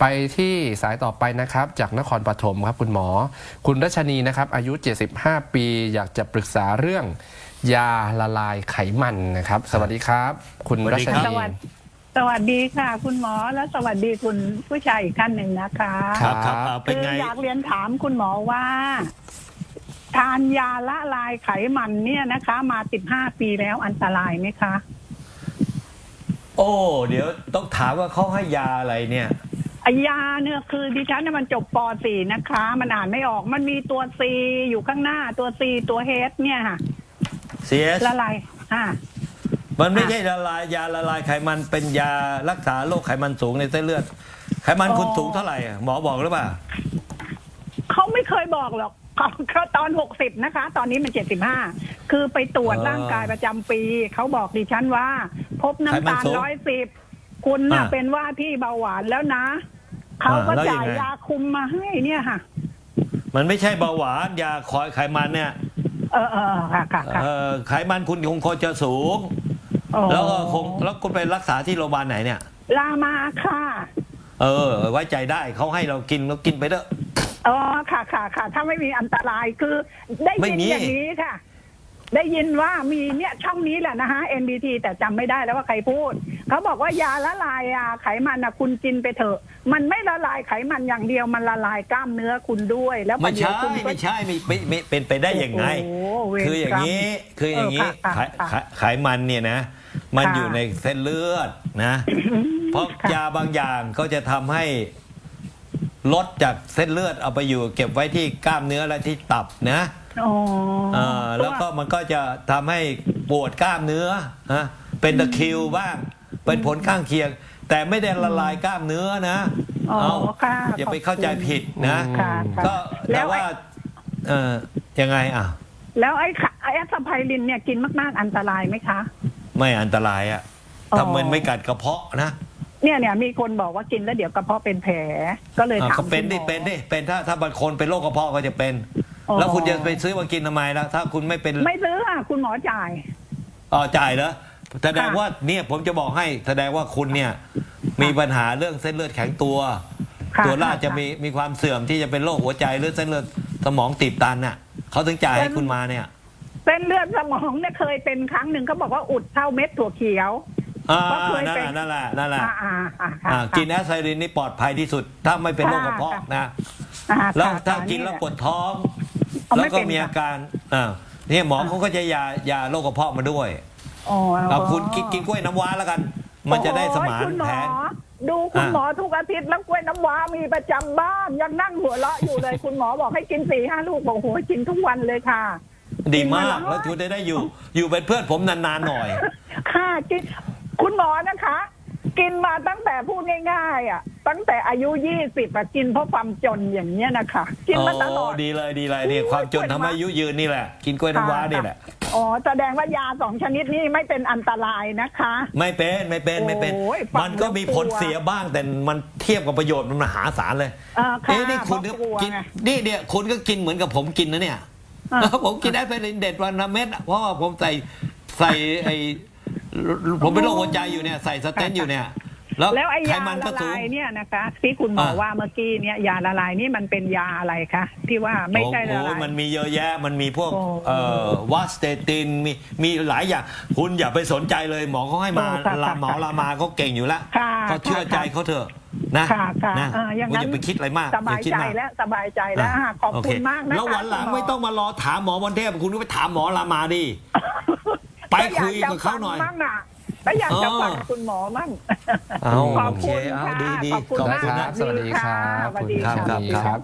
ไปที่สายต่อไปนะครับ จากนครปฐมครับคุณหมอ คุณรัชนีนะครับ อายุ 75 ปี อยากจะปรึกษาเรื่อง ยาละลายไขมันนะครับ สวัสดีครับ คุณสวัสรัดีชครับนีสวัสดีสวัสดีค่ะ คุณหมอและสวัสดีคุณผู้ชายอีกท่านหนึ่งนะคะครับครับอ่าเป็นคือไงอยากเรียนถามคุณหมอว่า ทานยาละลายไขมันเนี่ยนะคะ มาสิบห้าปีแล้วอันตรายไหมคะ โอ้ เดี๋ยวต้องถามว่าเขาให้ยาอะไรเนี่ย ไอยาเนี่ยคือดิฉันเนี่ยมันจบป .4 นะคะ มันอ่านไม่ออกมันมีตัว C อยู่ข้างหน้าตัว C ตัว H เนี่ยค่ะ CS ละลายอ่า มันไม่ใช่ละลายยาละลายไขมันเป็นยารักษาโรคไขมันสูงในเส้นเลือด ไขมันคุณสูงเท่าไหร่อะหมอบอกหรือเปล่า เขาไม่เคยบอกหรอกเขาเขาตอนหกสิบนะคะ ตอนนี้มันเจ็ดสิบห้าคือไปตรวจเออร่างกายประจำปี เขาบอกดิฉันว่า พบไขมันน้ำตาลสูงร้อยสิบคุณน่ะอ่า เป็นว่าที่เบาหวานแล้วนะ เขาก็อ่าแล้วยัจ่างยไง ยาคุมมาให้เนี่ยค่ะ มันไม่ใช่เบาหวานยาคอยไขมันเนี่ยเออเออค่ะค่ะค่ะเอ่อไขมันคุณคงควรจะสูงโอ้แล้วก็คงแล้วคุณไปรักษาที่โรงพยาบาลไหนเนี่ย ลามาค่ะเออ ไว้ใจได้เขาให้เรากินเรากินไปเถอะ อ๋อค่ะค่ะค่ะ ถ้าไม่มีอันตรายคือได้ไม่ยินมี อย่างนี้ค่ะ ได้ยินว่ามีเนี่ยช่องนี้แหละนะคะ NBT แต่จำไม่ได้แล้วว่าใครพูด เขาบอกว่ายาละลายอะไขมันอะคุณกินไปเถอะ มันไม่ละลายไขมันอย่างเดียวมันละลายกล้ามเนื้อคุณด้วย แล้วไม่ประเดี๋ยใช่วคุณก็ ไม่ใช่ไม่ไม่ไม่เป็นไปได้ยังไง โอ้โหเวรคืออย่างนี้กรรมคืออย่างนี้เออไขค่ะไขค่ะไขมันเนี่ยนะ มันค่ะอยู่ในเส้นเลือดนะ เพราะค่ะ ยาบางอย่างก็จะทำให้ลดจากเส้นเลือดเอาไปอยู่ เก็บไว้ที่กล้ามเนื้อและที่ตับนะ อ๋อเอ่อแล้วก็มันก็จะทำให้ปวดกล้ามเนื้อฮะเป็นตะคริวบ้าง เป็นผลข้างเคียง แต่ไม่ได้ละลายกล้ามเนื้อนะอ๋อเอาค่ะอย่าไปเข้าใจผิดนะ ค่ะค่ะก็แล้แต่วไอ้ว่า เออยังไงอะ แล้วไอ้ขะไอ้แอสไพรินเนี่ยกินมากๆอันตรายไหมคะ ไม่อันตรายอะอ๋อ ถ้ามันไม่กัดกระเพาะนะเนี่ยเนี่ยมีคนบอกว่ากินแล้วเดี๋ยวกระเพาะเป็นแผลก็เลยอะถามก็เป็นดิคุณหมอเป็นดิเป็นถ้าถ้าบางคนเป็นโรคกระเพาะก็จะเป็น อ๋อ แล้วคุณจะไปซื้อมากินทำไมล่ะถ้าคุณไม่เป็นไม่ซื้อค่ะ คุณหมอจ่ายอ๋อจ่ายเหรอแสดงค่ะ ว่าเนี่ยผมจะบอกให้แสดงว่าคุณเนี่ยมีปัญหาเรื่องเส้นเลือดแข็งตัว ค่ะตัวล่าค่ะจะมีมีความเสื่อมที่จะเป็นโรคหัวใจหรือเส้นเลือดสมองตีบตันน่ะเขาถึงจ่ายให้คุณมาเนี่ยเส้นเลือดสมองเนี่ยเคยเป็นครั้งหนึ่งเขาบอกว่าอุดเท่าเม็ดถั่วเขียว อ่าก็เคยนั่นเป็แหน ละนั่นแหละนั่นแหละอ่าอ่าอ่าค่ะอ่ากินแอสไพรินนี่ปลอดภัยที่สุด ถ้าไม่เป็นโรคกระเพาะนะ อ่าแล้วค่ะถ้าค่ะกินแล้วหะปวดท้อง เอาไม่แล้วก็เป็นมีค่ะอาการอ่าเนี่ยหมอเขาก็จะยายาโรคกระเพาะมาด้วยอ๋อเอาคุณกินกินกล้วยน้ำว้าแล้วกัน มันจะได้สมานโอ้ยคุณหมแผอนดูคุณอ่าหมอทุกอาทิตย์แล้วกล้วยน้ำว้ามีประจำบ้านยังนั่งหัวเราะอยู่เลย คุณหมอบอกให้กินสี่ห้าลูกบอกโหกินทุกวันเลยค่ะ ดีมากกินมาแล้วแล้วคุณได้ได้อยู่อยู่เป็นเพื่อนผมนานๆหน่อย ค่ะกินคุณหมอนะคะ กินมาตั้งแต่พูดง่ายๆอะ ตั้งแต่อายุยี่สิบอะกินเพราะความจนอย่างเนี้ยนะคะกินมาตลอด โดีเลยดีเลยเนี่ยโอ้ยความจนกล้วยทำน้ำว้าให้อายุยืนนี่แหละ กินกล้วยน้ำว้านี่แหละ อ๋อแสดงว่ายาสองชนิดนี้ไม่เป็นอันตรายนะคะ ไม่เป็นไม่เป็นไม่เป็น โอ้ยฟังมันก็มีผลแล้วกลัวเสียบ้างแต่มันเทียบกับประโยชน์มันมหาศาลเลยเออค่ะเอ๊ะนี่คุณเพราะกลัวกินไงนี่เนี่ยคุณก็กินเหมือนกับผมกินนะเนี่ยอ่าผมกินได้เป็นเด็ดวันละเม็ดอะเพราะว่าผมใส่ใส่ไอ ผมเป็นโรคหัวใจอยู่เนี่ยใส่สเตนต์อยู่เนี่ย แล้วแล้วไอ้ไขยามันละก็สูลาง ยเนี่ยนะคะที่คุณหมออ่า ว่าเมื่อกี้เนี่ยยาละลายนี่มันเป็นยาอะไรคะที่ว่าไม่ใช่ละโอ้ลาโหย มันมีเยอะแยะ มันมีพวกโอ้เอ่อวัสเตติน มีมีหลายอย่าง คุณอย่าไปสนใจเลยหมอเขาให้มาโอ้ค่ะลาค่ะหมอค่ะลามาเขาเก่งอยู่แล้วค่ะเขาเชื่อใจเขาเถอะนะค่ะค่ะนะเอออย่างคุณนั้อนย่าไปคิดอะไรมากสบายอคิดใจมก แล้วสบายใจแล้วอะขอบโเคุณมากนะคะแล้ววันหลังคุณไม่ต้องมารอถามหมอวันเทพคุณก็ไปถามหมอลามาดิ ไปคุยกับเขาหน่อยก็ากจะฟังมั่งอะก็อยากจะฟังคุณหมอมั่ง เอาขอบโอเคคุณเอาค่ะดีดีขอบคุณขอบมากคุณครับ สวัสดีครับ สวัสดีครับค่ะครับ สวัสดีครับ